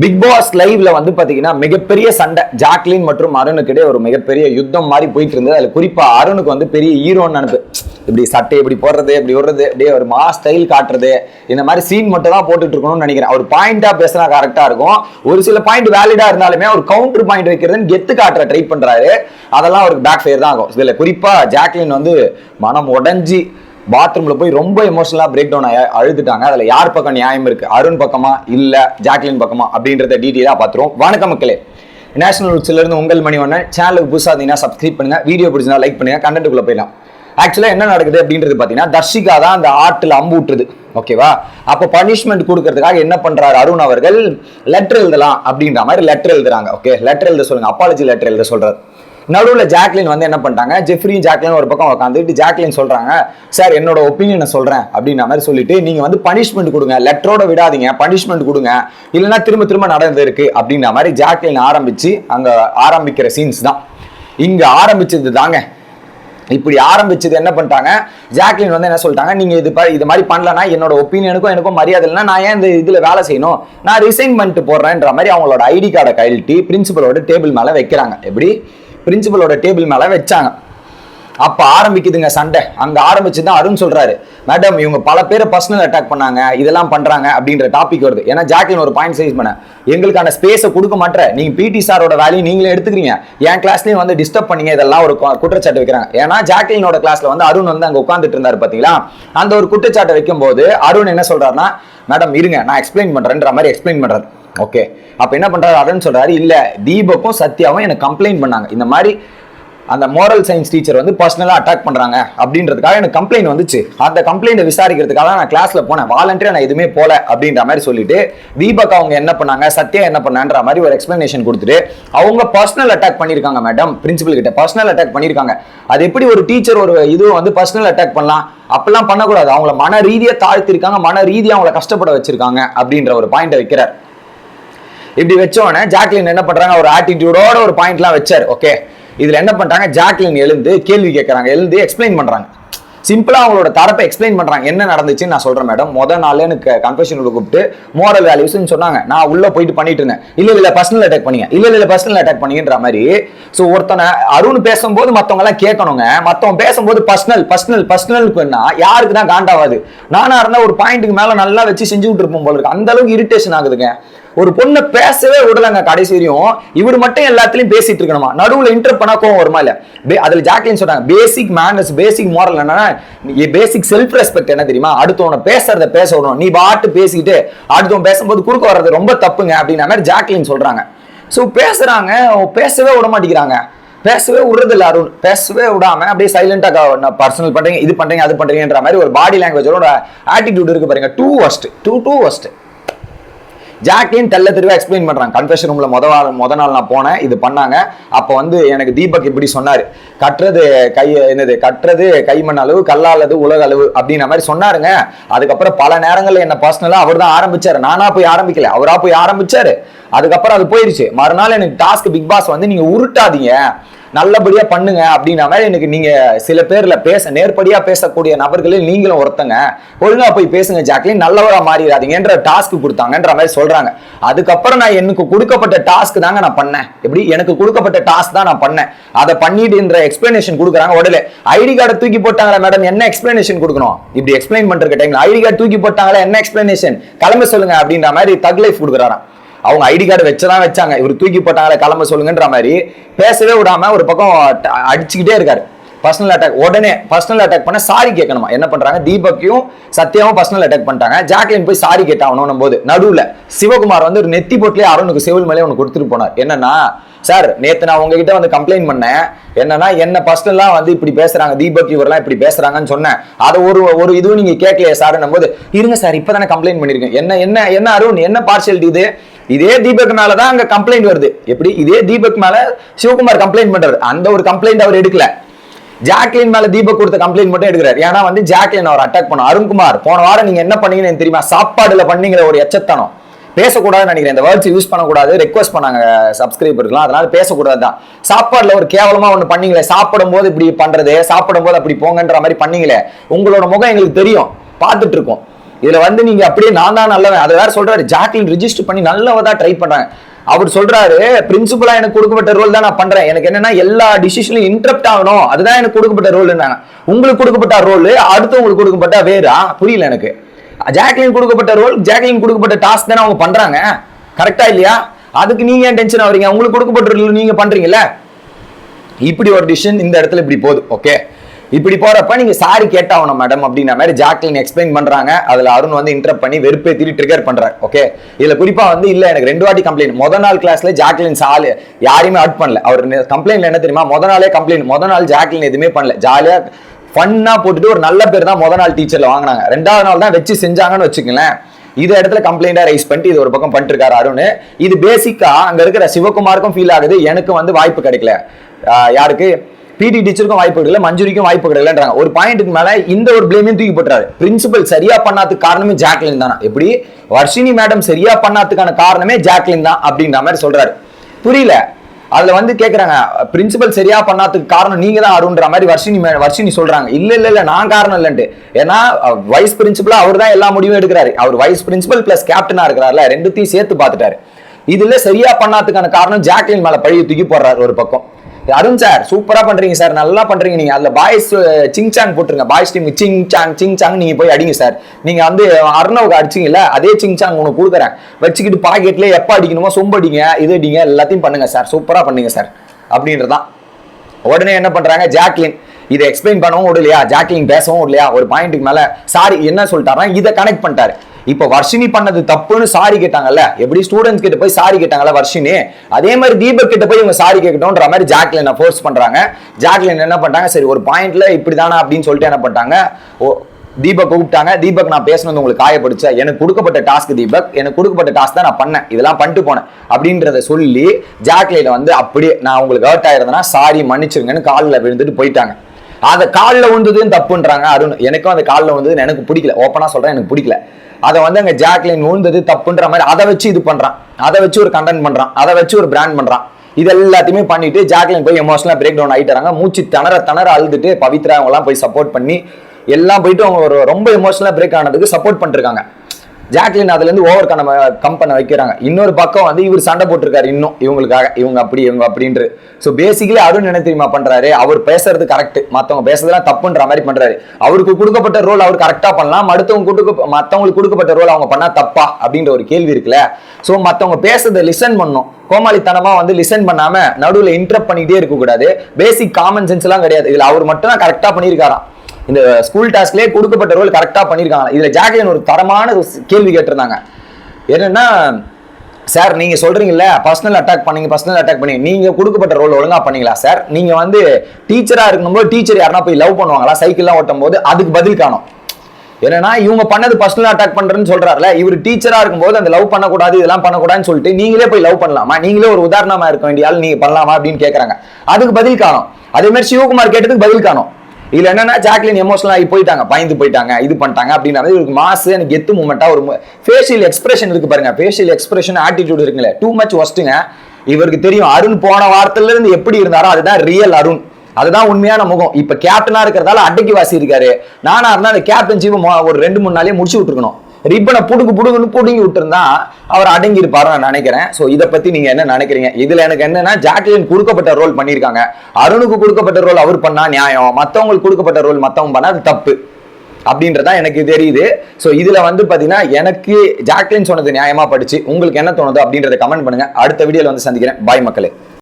Big pass லைவ்ல வந்து பாத்தீங்கன்னா மிகப்பெரிய சண்டை. ஜாக்லின் மற்றும் அருணுக்கு இடையே ஒரு மிகப்பெரிய யுத்தம் மாதிரி போயிட்டு இருந்தது. அதுல குறிப்பா அருணுக்கு வந்து பெரிய ஹீரோன்னு அனுப்பு. இப்படி சட்டை இப்படி போடுறது இப்படி விடுறது அப்படியே ஒரு மா ஸ்டைல் காட்டுறது. இந்த மாதிரி சீன் மட்டும் தான் போட்டுட்டு இருக்கணும்னு நினைக்கிறேன். ஒரு பாயிண்டா பேசினா கரெக்டா இருக்கும். ஒரு சில பாயிண்ட் வேலிடா இருந்தாலுமே ஒரு கவுண்டர் பாயிண்ட் வைக்கிறதுன்னு கெத்து காட்டுற ட்ரை பண்றாரு. அதெல்லாம் அவருக்கு பேக் ஃபேர் தான் ஆகும். இதுல குறிப்பா ஜாக்லின் வந்து மனம் உடஞ்சி பாத்ரூம்ல போய் ரொம்ப எமோஷனலா பிரேக் டவுன் அழுதுட்டாங்க. அதுல யார் பக்கம் நியாயம் இருக்கு? அருண் பக்கமா இல்ல ஜாக்லின் பக்கமா அப்படின்றத டீட்டெயிலாக பாத்துருவோம். வணக்கம் மக்களே. நேஷனல் உட்ஸ்ல இருந்து உங்கள் மணி ஒன்று சேனலுக்கு புதுசாக இருந்தீங்கன்னா சப்ஸ்கிரைப் பண்ணுங்க. வீடியோ பிடிச்சிருந்தா லைக் பண்ணுங்க. கண்டென்ட்டுக்குள்ள போயிடலாம். ஆக்சுவலாக என்ன நடக்குது அப்படின்றது பார்த்தீங்கன்னா தர்ஷிகா தான் அந்த ஆட்டில் அம்பு விட்டுருது ஓகேவா அப்போ பனிஷ்மெண்ட் கொடுக்கறதுக்காக என்ன பண்றாரு அருண் அவர்கள்? லெட்டர் எழுதலாம் அப்படின்ற மாதிரி லெட்டர் எழுதுறாங்க. ஓகே லெட்டர் எழுத சொல்லுங்க. அப்பாலஜி லெட்டர் எழுத சொல்றாரு. நடுவில் ஜாக்லின் வந்து என்ன பண்ணிட்டாங்க? ஜெஃப்ரியும் ஜாக்லின் ஒரு பக்கம் உட்காந்துட்டு ஜாக்லின் சொல்கிறாங்க சார் என்னோட ஒப்பீனியனை சொல்கிறேன் அப்படின்ற மாதிரி சொல்லிட்டு நீங்கள் வந்து பனிஷ்மெண்ட் கொடுங்க லெட்டரோட விடாதீங்க பனிஷ்மெண்ட் கொடுங்க இல்லைன்னா திரும்ப திரும்ப நடந்திருக்கு அப்படின்ற மாதிரி ஜாக்லின் ஆரம்பித்து அங்கே ஆரம்பிக்கிற சீன்ஸ் தான். இங்கே ஆரம்பிச்சது தாங்க. இப்படி ஆரம்பிச்சது என்ன பண்ணிட்டாங்க? ஜாக்லின் வந்து என்ன சொல்லிட்டாங்க? நீங்க இது ப- இது மாதிரி பண்ணலன்னா என்னோட ஒப்பீனியனுக்கும் எனக்கும் மரியாதை இல்லைன்னா நான் ஏன் இந்த இதுல வேலை செய்யணும்? நான் ரிசைன் பண்ணிட்டு போடுறேன்ற மாதிரி அவங்களோட ஐடி கார்டை கழட்டி பிரின்சிபலோட டேபிள் மேல வைக்கிறாங்க. எப்படி? பிரின்சிபலோட டேபிள் மேலே வச்சாங்க. அப்போ ஆரம்பிக்குதுங்க சண்டை. அங்கே ஆரம்பிச்சு தான் அருண் சொல்கிறாரு மேடம் இவங்க பல பேரை பர்சனல் அட்டாக் பண்ணாங்க. இதெல்லாம் பண்ணுறாங்க அப்படின்ற டாபிக் வருது. ஏன்னா ஜாக்லின் ஒரு பாயிண்ட் சைஸ் பண்ண. எங்களுக்கான ஸ்பேஸை கொடுக்க மாட்டேற. நீங்கள் பிடி சாரோட வேலையும் நீங்களே எடுத்துக்கிறீங்க. என் கிளாஸ்லேயும் வந்து டிஸ்டர்ப் பண்ணீங்க. இதெல்லாம் ஒரு குற்றச்சாட்டு வைக்கிறாங்க. ஏன்னா ஜாக்லினோட கிளாஸில் வந்து அருண் வந்து அங்கே உட்காந்துட்டு இருந்தார் பார்த்தீங்களா அந்த ஒரு குற்றச்சாட்டை வைக்கும்போது அருண் என்ன சொல்கிறாருன்னா மேடம் இருங்க. நான் எக்ஸ்பிளைன் பண்ணுறேன்ற மாதிரி எக்ஸ்பிளைன் பண்ணுறேன் ஓகே அப்போ என்ன பண்ணுறாரு அருண் சொல்கிறாரு இல்லை தீபக்கும் சத்யாவும் எனக்கு கம்ப்ளைண்ட் பண்ணாங்க. இந்த மாதிரி அந்த மோரல் சயின்ஸ் டீச்சர் வந்து பர்சனலாக அட்டாக் பண்ணுறாங்க அப்படின்றதுக்காக எனக்கு கம்ப்ளைண்ட் வந்துச்சு. அந்த கம்ப்ளைண்ட்டை விசாரிக்கிறதுக்காக நான் கிளாஸில் போனேன். வாலண்டியாக நான் எதுவுமே போல அப்படின்ற மாதிரி சொல்லிட்டு தீபக் அவங்க என்ன பண்ணாங்க சத்யா என்ன பண்ணான்ற மாதிரி ஒரு எக்ஸ்பிளனேஷன் கொடுத்துட்டு அவங்க பர்சனல் அட்டாக் பண்ணியிருக்காங்க மேடம் பிரின்சிபல் கிட்ட. பர்சனல் அட்டாக் பண்ணியிருக்காங்க அது எப்படி ஒரு டீச்சர் ஒரு இது வந்து பர்சனல் அட்டாக் பண்ணலாம்? அப்பெல்லாம் பண்ணக்கூடாது. அவங்கள மன ரீதியாக தாழ்த்திருக்காங்க மன ரீதியாக அவங்கள கஷ்டப்பட வச்சிருக்காங்க அப்படின்ற ஒரு பாயிண்ட்டை வைக்கிறார். இப்படி வச்சோடனே ஜாக்லின் என்ன பண்றாங்க? ஒரு ஆட்டிடியூடோட ஒரு பாயிண்ட்லாம் வச்சார் ஓகே இதுல என்ன பண்றாங்க? ஜாக்லின் எழுந்து கேள்வி கேட்கறாங்க எழுந்து எக்ஸ்பிளைன் பண்றாங்க. சிம்பிளா அவங்களோட தரப்பை எக்ஸ்பிளைன் பண்றாங்க. என்ன நடந்துச்சுன்னு நான் சொல்றேன் மேடம் முத நாள் எனக்கு கன்ஃபெஷன் கூப்பிட்டு மோரல் வேல்யூஸ்னு சொன்னாங்க. நான் உள்ள போயிட்டு பண்ணிட்டு இருந்தேன். இல்ல இல்ல பர்சனல் அட்டாக் பண்ணீங்க. இல்ல இல்ல பர்சனல் அட்டாக் பண்ணீங்கன்ற மாதிரி ஸோ ஒருத்தனை அருண் பேசும்போது மத்தவங்க எல்லாம் கேட்கணுங்க. மத்தவன் பேசும்போது பர்சனல் பர்சனல் பர்சனல்னா யாருக்கு தான் காண்டாவாது நானா இருந்தா ஒரு பாயிண்ட்டுக்கு மேல நல்லா வச்சு செஞ்சு விட்டுருப்போம் போல இருக்கு. அந்த அளவுக்கு இரிட்டேஷன் ஆகுதுங்க. ஒரு பொண்ணை பேசவே விடலங்க கடைசி வரையும். இவர் மட்டும் எல்லாத்துலயும் பேசிட்டு இருக்கணுமா? நடுவுல இன்டர் பண்ணா கோவம் வருமா இல்ல? பே- அதுல ஜாக்லின் சொன்னாங்க பேசிக் மேனர்ஸ் பேசிக் மாரல் என்னன்னா பேசிக் செல்ஃப் ரெஸ்பெக்ட் என்ன தெரியுமா? அடுத்தவனை பேசுறத பேச விடணும். நீ பாட்டு பேசிக்கிட்டு அடுத்தவன் பேசும்போது குறுக்க வர்றது ரொம்ப தப்புங்க அப்படின்ற மாதிரி ஜாக்லின் சொல்றாங்க. ஸோ பேசுறாங்க. பேசவே விட மாட்டேங்கிறாங்க. பேசவே விடுறது இல்லை அருண். பேசவே விடாம அப்படியே சைலண்டா பர்சனல் பண்றீங்க இது பண்றீங்க அது பண்றீங்கன்ற மாதிரி ஒரு பாடி லாங்குவேஜோட ஆட்டிடியூட் இருக்கு பாருங்க. Too worst too too worst Jacqueline தெல்ல தெளிவாக எக்ஸ்பிளைன் பண்றாங்க. கன்ஃபெஷன் ரூம்ல முத நாள் முத நாள் நான் போனேன். இது பண்ணாங்க. அப்போ வந்து எனக்கு தீபக் இப்படி சொன்னாரு. கட்டுறது கை என்னது கட்டுறது கைமண் அளவு கல்லாலது உலக அளவு அப்படின்ற மாதிரி சொன்னாருங்க. அதுக்கப்புறம் பல நேரங்களில் என்ன பர்சனலாக அவர் தான் ஆரம்பிச்சாரு. நானா போய் ஆரம்பிக்கல. அவரா போய் ஆரம்பிச்சாரு. அதுக்கப்புறம் அது போயிடுச்சு மறுநாள் எனக்கு டாஸ்க் பிக் பாஸ் வந்து நீங்க உருட்டாதீங்க. நல்லபடியா பண்ணுங்க அப்படின்ற மாதிரி எனக்கு நீங்க சில பேர்ல பேச நேர்படியா பேசக்கூடிய நபர்களில் நீங்களும் ஒருத்தங்க. ஒழுங்கா போய் பேசுங்க ஜாக்லின். நல்லவரா மாறிடாதீங்கன்ற டாஸ்க் கொடுத்தாங்கன்ற மாதிரி சொல்றாங்க. அதுக்கப்புறம் நான் எனக்கு கொடுக்கப்பட்ட டாஸ்க் தாங்க நான் பண்ணேன். எப்படி? எனக்கு கொடுக்கப்பட்ட டாஸ்க் தான் நான் பண்ணேன். அதை பண்ணிட்டுன்ற எக்ஸ்பிளனேஷன் கொடுக்குறாங்க உடனே. ஐடி கார்டை தூக்கி போட்டாங்களா மேடம் என்ன எக்ஸ்பிளனேஷன் கொடுக்கணும்? இப்படி எக்ஸ்பிளைன் பண்ற டைம்ல ஐடி கார்டு தூக்கி போட்டாங்களா என்ன எக்ஸ்பிளனேஷன் கிளம்ப சொல்லுங்க அப்படின்ற மாதிரி தக் லைஃப் கொடுக்குறாராம். அவங்க ஐடி கார்டு வச்சதான் வச்சாங்க. இவர் தூக்கி போட்டாங்களே கிளம்ப சொல்லுங்கன்ற மாதிரி பேசவே விடாம ஒரு பக்கம் அடிச்சுக்கிட்டே இருக்காரு. பர்சனல் அட்டாக் உடனே பர்சனல் அட்டாக் பண்ண சாரி கேட்கணுமா? என்ன பண்றாங்க? தீபக்கையும் சத்யாவும் பர்சனல் அட்டாக் பண்ணிட்டாங்க. ஜாக்லின் போய் சாரி கேட்டாகணும் போது நடுவுல சிவகுமார் வந்து ஒரு நெத்தி போட்டிலே அருணுக்கு செவில் மேலே ஒன்று கொடுத்துட்டு போனார். என்னன்னா சார் நேத்து நான் உங்ககிட்ட வந்து கம்ப்ளைண்ட் பண்ணேன். என்னன்னா என்ன பர்சனலா வந்து இப்படி பேசுறாங்க. தீபக் இவரெல்லாம் இப்படி பேசுறாங்கன்னு சொன்னேன். அதை ஒரு ஒரு இதுவும் நீங்க கேட்கலையே சார் போது இருங்க சார் இப்பதானே கம்ப்ளைண்ட் பண்ணிருக்கேன் என்ன என்ன என்ன அருண் என்ன பார்ஷியலிட்டி இது? இதே தீபக் மேல தான் அங்க கம்ப்ளைண்ட் வருது. எப்படி? இதே தீபக் மேல சிவகுமார் கம்ப்ளைண்ட் பண்றாரு. அந்த ஒரு கம்ப்ளைண்ட் அவர் எடுக்கல. ஜாக்லின் மேல தீபக் கொடுத்த கம்ப்ளைண்ட் மட்டும் எடுக்கிறார். ஏன்னா வந்து ஜாக்லின் அவர் அட்டாக் பண்ண அருண்குமார் போன வாரம் நீங்க என்ன பண்ணீங்கன்னு எனக்கு தெரியுமா? சாப்பாடுல பண்ணீங்கிற ஒரு எச்சத்தனம். பேசக்கூடாதுன்னு நினைக்கிறேன். இந்த வேர்ட்ஸ் யூஸ் பண்ணக்கூடாது. ரெக்வஸ்ட் பண்ணாங்க சப்ஸ்கிரைபருக்குலாம் அதனால பேசக்கூடாது தான் சாப்பாடுல ஒரு கேவலமா ஒன்று பண்ணீங்களே. சாப்பிடும் போது இப்படி பண்றது சாப்பிடும் போது அப்படி போங்கன்ற மாதிரி பண்ணீங்களே. உங்களோட முகம் எங்களுக்கு தெரியும். பார்த்துட்டு இருக்கோம். இதுல வந்து நீங்க அப்படியே நான் தான் நல்லவன். அதை வேற சொல்றாரு. ஜாக்லின் ரிஜிஸ்டர் பண்ணி நல்லவதா ட்ரை பண்றாங்க. அவர் சொல்றாரு பிரின்சிபலா எனக்கு கொடுக்கப்பட்ட ரோல் தான் நான் பண்றேன். எனக்கு என்னன்னா எல்லா டிசிஷன்லையும் இன்டரப்ட் ஆகணும். அதுதான் எனக்கு கொடுக்கப்பட்ட ரோல் உங்களுக்கு கொடுக்கப்பட்ட ரோல் அடுத்தவங்களுக்கு கொடுக்கப்பட்ட வேறா? புரியல எனக்கு. ஜாக்லின் கொடுக்கப்பட்ட ரோல் ஜாக்லின் கொடுக்கப்பட்ட டாஸ்க் தானே அவங்க பண்றாங்க. கரெக்டா இல்லையா? அதுக்கு நீங்க ஏன் டென்ஷன் ஆகுறீங்க? உங்களுக்கு கொடுக்கப்பட்ட ரோல் நீங்க பண்றீங்கல்ல? இப்படி ஒரு டிசிஷன் இந்த இடத்துல இப்படி போகுது. ஓகே இப்படி போறப்ப நீங்க சாரி கேட்டாகணும் மேடம் அப்படின்ற மாதிரி ஜாக்லின் எக்ஸ்பிளைன் பண்றாங்க. அதுல அருண் வந்து இன்டரப்ட் பண்ணி வெறுப்பேத்தி ட்ரிகர் பண்றாரு ஓகே இதுல குறிப்பா வந்து இல்ல எனக்கு ரெண்டு வாட்டி கம்ப்ளைண்ட் முத நாள் கிளாஸ்ல ஜாக்லின் சாலு யாரையுமே அவுட் பண்ணல. அவர் கம்ப்ளைண்ட்ல என்ன தெரியுமா? முத நாளே கம்ப்ளைண்ட் முத நாள் ஜாக்லின் எதுவுமே பண்ணல. ஜாலியா ஃபன்னா போட்டுட்டு ஒரு நல்ல பேர் தான் முத நாள் டீச்சர்ல வாங்கினாங்க. ரெண்டாவது நாள் தான் வச்சு செஞ்சாங்கன்னு வச்சுக்கங்களேன். இது இடத்துல கம்ப்ளைண்டா ரைஸ் பண்ணிட்டு இது ஒரு பக்கம் பண்ணிட்டு இருக்காரு அருண். இது பேசிக்கா அங்க இருக்கிற சிவகுமாருக்கும் ஃபீல் ஆகுது. எனக்கு வந்து வாய்ப்பு கிடைக்கல. யாருக்கு? பிடி டீச்சருக்கும் வாய்ப்பு கிடைக்கல மஞ்சுரிக்கும் வாய்ப்பு கிடைக்கலன்றாங்க. ஒரு பாயிண்ட்டுக்கு மேல இந்த ஒரு பிளேமையும் தூக்கி போட்டுறாரு. பிரின்சிபல் சரியா பண்ணாதுக்கு காரணமே ஜாக்லின் தானா? எப்படி? வர்ஷினி மேடம் சரியா பண்ணாதுக்கான காரணமே ஜாக்லின் தான் அப்படின்ற மாதிரி சொல்றாரு. புரியல. அதுல வந்து கேக்குறாங்க பிரின்சிபல் சரியா பண்ணாதுக்கு காரணம் நீங்க தான் அருண்ற மாதிரி வர்ஷினி மே- வர்ஷினி சொல்றாங்க. இல்ல இல்ல இல்ல நான் காரணம் இல்லன்ட்டு. ஏன்னா வைஸ் பிரின்சிபலா அவர் தான் எல்லா முடிவும் எடுக்கிறாரு. அவர் வைஸ் பிரின்சிபல் பிளஸ் கேப்டனா இருக்கிறாருல ரெண்டுத்தையும் சேர்த்து பார்த்துட்டாரு. இதுல சரியா பண்ணாததுக்கான காரணம் ஜாக்லின் மேல பழிய தூக்கி போடுறாரு ஒரு பக்கம். அருண் சார் சூப்பரா பண்றீங்க சார். நல்லா பண்றீங்க நீங்க. அதுல பாய்ஸ் சிங் சாங் போட்டுருங்க. Boys team sing song sing song நீங்க போய் அடிங்க சார். நீங்க வந்து அருணவுக்கு அடிச்சிங்கல்ல அதே சிங் சாங் உனக்கு கொடுக்குறேன். வச்சுக்கிட்டு பாக்கெட்ல எப்ப அடிக்கணுமோ சொம்பு அடிங்க இது அடிங்க எல்லாத்தையும் பண்ணுங்க சார். சூப்பரா பண்ணுங்க சார். அப்படின்றதான் உடனே என்ன பண்றாங்க? ஜாக்லின். இதை எக்ஸ்பிளைன் பண்ணவும் விடலையா? ஜாக்லின் பேசவும் விடலையா? ஒரு பாயிண்ட்டுக்கு மேல சாரி என்ன சொல்லிட்டாருன்னா இதை கனெக்ட் பண்ணிட்டாரு. இப்போ வர்ஷினி பண்ணது தப்புன்னு சாரி கேட்டாங்கல்ல? எப்படி ஸ்டூடெண்ட்ஸ் கிட்ட போய் சாரி கேட்டாங்கல்ல வர்ஷினி? அதே மாதிரி தீபக் கிட்ட போய் இவங்க சாரி கேட்கட்டும்ன்ற மாதிரி ஜாக்லினை ஃபோர்ஸ் பண்றாங்க. ஜாக்லின் என்ன பண்றாங்க சரி ஒரு பாயிண்ட்ல இப்படிதானா அப்படின்னு சொல்லிட்டு என்ன பண்ணிட்டாங்க? ஓ தீபக் கூப்பிட்டாங்க. தீபக் நான் பேசினது உங்களுக்கு காயப்படுச்ச? எனக்கு கொடுக்கப்பட்ட டாஸ்க் தீபக். எனக்கு கொடுக்கப்பட்ட டாஸ்க் தான் நான் பண்ணேன். இதெல்லாம் பண்ணிட்டு போனேன். அப்படின்றத சொல்லி ஜாக்லின வந்து அப்படியே நான் உங்களுக்கு ஹர்ட் ஆயிருந்தேன்னா சாரி மன்னிச்சிருங்கன்னு காலில் விழுந்துட்டு போயிட்டாங்க. அதை காலில் விழுந்ததுன்னு தப்புன்றாங்க அருண். எனக்கும் அந்த காலில் விழுந்ததுன்னு எனக்கு பிடிக்கல. ஓப்பனாக சொல்கிறேன் எனக்கு பிடிக்கல. அதை வந்து அங்க ஜாக்லின் ஊழ்ந்தது தப்புன்ற மாதிரி அதை வச்சு இது பண்றான். அதை வச்சு ஒரு கண்டென்ட் பண்றான். அதை வச்சு ஒரு பிராண்ட் பண்றான். இது எல்லாத்தையுமே பண்ணிட்டு ஜாக்லின் போய் எமோஷனலா பிரேக் டவுன் ஆயிட்டாங்க மூச்சு திணற திணற அழுதுட்டு பவித்ரா அவங்க எல்லாம் போய் சப்போர்ட் பண்ணி எல்லாம் போயிட்டு அவங்க ஒரு ரொம்ப எமோஷனலா பிரேக் ஆனதுக்கு சப்போர்ட் பண்ணிருக்காங்க ஜாக்லின் அதுலேருந்து ஓவர் கம் கம் பண்ண வைக்கிறாங்க. இன்னொரு பக்கம் வந்து இவர் சண்டை போட்டிருக்காரு இன்னும். இவங்களுக்காக இவங்க அப்படி இவங்க அப்படின்ட்டு. ஸோ பேசிக்கலி அருண் என்ன தெரியுமா பண்ணுறாரு அவர் பேசுறது கரெக்ட் மற்றவங்க பேசுறதுலாம் தப்புன்ற மாதிரி பண்ணுறாரு அவருக்கு கொடுக்கப்பட்ட ரோல் அவர் கரெக்டாக பண்ணலாம். அடுத்தவங்க கொடுக்க மற்றவங்களுக்கு கொடுக்கப்பட்ட ரோல் அவங்க பண்ணால் தப்பா அப்படின்ற ஒரு கேள்வி இருக்குல்ல? ஸோ மற்றவங்க பேசுறதை லிசன் பண்ணும் கோமாளித்தனமாக வந்து லிசன் பண்ணாமல் நடுவில் இன்டரப்ட் பண்ணிகிட்டே இருக்கக்கூடாது. பேசிக் காமன் சென்ஸ்லாம் கிடையாது. இதில் அவர் மட்டும் தான் கரெக்டாக பண்ணியிருக்காராம். இந்த ஸ்கூல் டாஸ்க்லயே கொடுக்கப்பட்ட ரோல் கரெக்டாக பண்ணியிருக்காங்க இதில் ஜாக்லின் ஒரு தரமான கேள்வி கேட்டிருந்தாங்க. என்னென்னா சார் நீங்கள் சொல்றீங்கல்ல பர்சனல் அட்டாக் பண்ணீங்க பர்சனல் அட்டாக் பண்ணி நீங்கள் கொடுக்கப்பட்ட ரோல் ஒழுங்காக பண்ணீங்களா சார் நீங்கள் வந்து டீச்சராக இருக்கும்போது டீச்சர் யாருன்னா போய் லவ் பண்ணுவாங்களா? சைக்கிள்லாம் ஓட்டும் போது அதுக்கு பதில் காணும். என்னன்னா இவங்க பண்ணது பர்சனல் அட்டாக் பண்ணுறேன்னு சொல்கிறாருல இவர் டீச்சராக இருக்கும்போது அந்த லவ் பண்ணக்கூடாது இதெல்லாம் பண்ணக்கூடாதுன்னு சொல்லிட்டு நீங்களே போய் லவ் பண்ணலாமா? நீங்களே ஒரு உதாரணமாக இருக்க வேண்டிய ஆள் நீங்கள் பண்ணலாமா அப்படின்னு கேட்குறாங்க அதுக்கு பதில் காணும். அதே மாதிரி சிவகுமார் கேட்டதுக்கு பதில் காணும். இதுல என்னன்னா ஜாக்லின் எமோஷனல் ஆகி போயிட்டாங்க பயந்து போயிட்டாங்க இது பண்ணிட்டாங்க அப்படின்னா இவருக்கு மாசு எனக்கு கெத்து மூமெண்டா ஒரு ஃபேஷியல் எக்ஸ்பிரஷன் இருக்கு பாருங்க. ஃபேஷியல் எக்ஸ்பிரஷன் ஆட்டிடியூட் இருக்குங்களே. டூ மச் ஒஸ்ட்டுங்க இவருக்கு தெரியும் அருண் போன வாரத்துல இருந்து எப்படி இருந்தாரோ அதுதான் ரியல் அருண். அதுதான் உண்மையான முகம். இப்ப கேப்டனா இருக்கிறதால அட்டைக்கு வாசி இருக்காரு நானா இருந்தா அந்த கேப்டன்ஷிப் ஒரு ரெண்டு மூணு நாளே முடிச்சு விட்டுருக்கணும். ரிப்பனை புடுங்கு புடுங்குன்னு புடுங்கி விட்டுருந்தா அவர் அடங்கி இருப்பாரு நான் நினைக்கிறேன். ஸோ இதை பத்தி நீங்க என்ன நினைக்கிறீங்க? இதுல எனக்கு என்னன்னா ஜாக்லின் கொடுக்கப்பட்ட ரோல் பண்ணியிருக்காங்க. அருணுக்கு கொடுக்கப்பட்ட ரோல் அவர் பண்ணா நியாயம். மத்தவங்களுக்கு கொடுக்கப்பட்ட ரோல் மத்தவங்க பண்ணா அது தப்பு. அப்படின்றதா எனக்கு தெரியுது. ஸோ இதுல வந்து பாத்தீங்கன்னா எனக்கு ஜாக்லின் சொன்னது நியாயமா படிச்சு உங்களுக்கு என்ன தோணுது அப்படின்றத கமெண்ட் பண்ணுங்க. அடுத்த வீடியோல வந்து சந்திக்கிறேன். பாய் மக்களே.